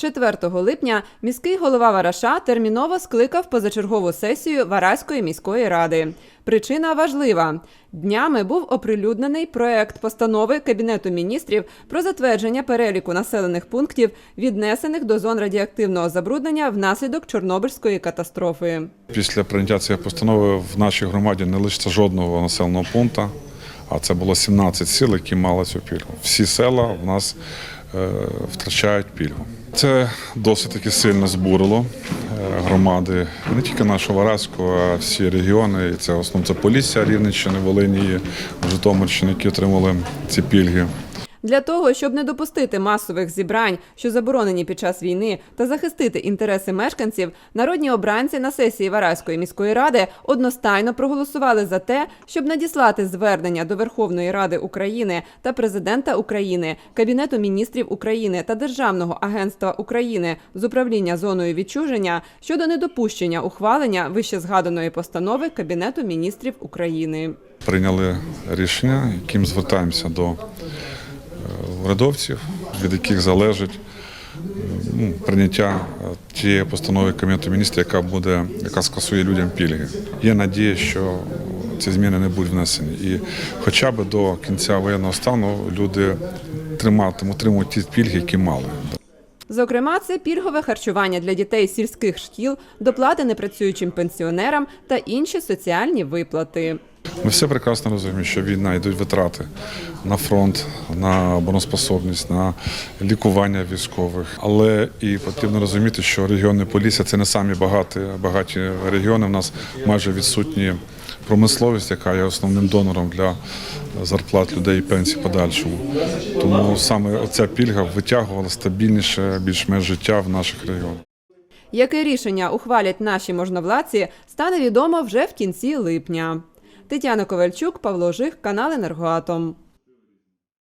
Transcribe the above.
4 липня міський голова Вараша терміново скликав позачергову сесію Вараської міської ради. Причина важлива. Днями був оприлюднений проект постанови Кабінету міністрів про затвердження переліку населених пунктів, віднесених до зон радіоактивного забруднення внаслідок Чорнобильської катастрофи. Після прийняття цієї постанови в нашій громаді не лише жодного населеного пункту, а це було 17 сіл, які мали цю пільгу. Всі села в нас е, втрачають пільгу. Це досить таки сильно збурило е, громади не тільки нашу Вараську, а всі регіони. І це основно це Полісся, Рівненщини, Волині, Житомирщини, які отримали ці пільги. Для того, щоб не допустити масових зібрань, що заборонені під час війни, та захистити інтереси мешканців, народні обранці на сесії Вараської міської ради одностайно проголосували за те, щоб надіслати звернення до Верховної Ради України та президента України, Кабінету міністрів України та Державного агентства України з управління зоною відчуження щодо недопущення ухвалення вищезгаданої постанови Кабінету міністрів України. Прийняли рішення, яким звертаємося до урядовців, від яких залежить ну, прийняття е, тієї постанови Кабінету міністрів, яка буде, яка скасує людям пільги. Є надія, що ці зміни не будуть внесені. І хоча б до кінця воєнного стану люди триматимуть, отримують ті пільги, які мали. Зокрема, це пільгове харчування для дітей сільських шкіл, доплати непрацюючим пенсіонерам та інші соціальні виплати. Ми все прекрасно розуміємо, що війна йдуть витрати на фронт, на обороноспособність, на лікування військових. Але і потрібно розуміти, що регіони Полісся це не самі багаті, багаті регіони. У нас майже відсутні промисловість, яка є основним донором для зарплат людей і пенсій подальшому. Тому саме ця пільга витягувала стабільніше більш-менш життя в наших регіонах. Яке рішення ухвалять наші можновладці, стане відомо вже в кінці липня. Тетяна Ковальчук, Павло Жих, канал Енергоатом.